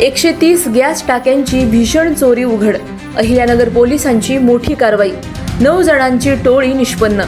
एकशे तीस गॅस टाक्यांची भीषण चोरी उघड. अहिल्यानगर पोलिसांची मोठी कारवाई. नऊ जणांची टोळी निष्पन्न.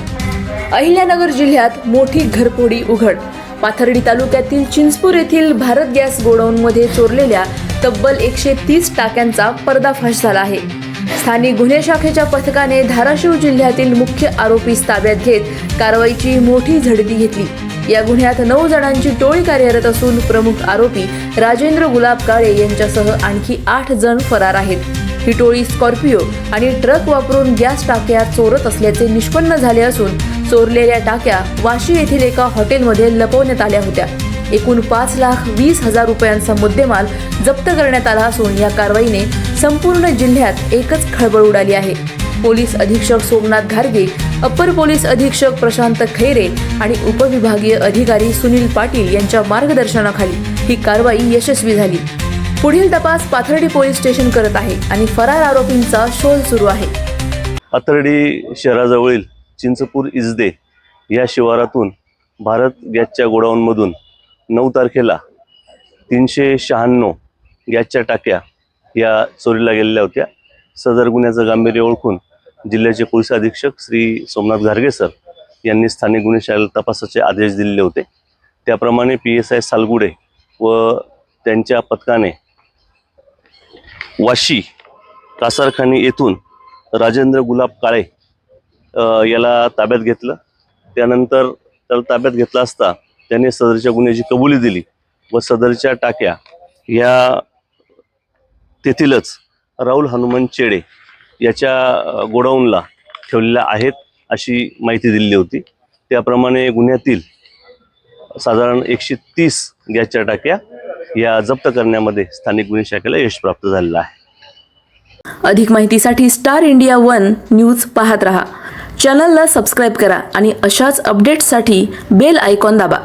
अहिल्यानगर जिल्ह्यात मोठी घरफोडी उघड. पाथर्डी तालुक्यातील चिंचपूर येथील भारत गॅस गोडाऊनमध्ये चोरलेल्या तब्बल एकशे तीस टाक्यांचा पर्दाफाश झाला आहे. स्थानिक गुन्हे शाखेच्या पथकाने धाराशिव जिल्ह्यातील मुख्य आरोपीस ताब्यात घेत कारवाईची मोठी झडती घेतली. या गुन्ह्यात नऊ जणांची टोळी कार्यरत असून प्रमुख आरोपी राजेंद्र गुलाब काळे यांच्यासह आणखी आठ जण फरार आहेत. ही टोळी स्कॉर्पिओ आणि ट्रक वापरून गॅस टाक्या चोरत असल्याचे निष्पन्न झाले असून चोरलेल्या टाक्या वाशी येथील एका हॉटेलमध्ये लपवण्यात आल्या होत्या. एकूण पाच लाख वीस हजार रुपयांचा मुद्देमाल जप्त करण्यात आला असून या कारवाईने संपूर्ण जिल्ह्यात एकच खळबळ उडाली आहे. पोलीस अधीक्षक सोमनाथ घारगे अप्पर पोलीस अधीक्षक प्रशांत खैरे आणि उपविभागीय अधिकारी सुनील पाटील यांच्या मार्गदर्शनाखाली ही कारवाई यशस्वी झाली. पुढील तपास पाथर्डी पोलीस स्टेशन करत आहे आणि फरार आरोपींचा शोध सुरू आहे. पाथर्डी शहराजवळील चिंचपूर इजदे या शिवारातून भारत गॅसच्या गोडाऊनमधून नऊ तारखेला तीनशे शहाण्णव गॅसच्या टाक्या या चोरीला गेलेल्या होत्या. सदर गुन्ह्याचं गांभीर्य ओळखून जिल्ह्याचे पोलीस अधीक्षक श्री सोमनाथ घारगे सर यांनी स्थानिक गुन्हे शाखेला तपासाचे आदेश दिलेले होते. त्याप्रमाणे पी एस आय सालगुडे व त्यांच्या पथकाने वाशी कासारखानी येथून राजेंद्र गुलाब काळे याला ताब्यात घेतलं. त्यानंतर त्याला ताब्यात घेतला असता त्याने सदरच्या गुन्ह्याची कबुली दिली व सदरच्या टाक्या या तेथीलच राहुल हनुमान चेडे याच्या गोडाऊनला ठेवलेल्या आहेत अशी माहिती दिलेली होती. त्याप्रमाणे गुन्ह्यातील साधारण एकशे तीस गॅसच्या टाक्या या जप्त करण्यामध्ये स्थानिक गुन्हे शाखेला यश प्राप्त झालेलं आहे. अधिक माहितीसाठी स्टार इंडिया वन न्यूज पाहत रहा. चॅनलला सबस्क्राईब करा आणि अशाच अपडेट्ससाठी बेल आयकॉन दाबा.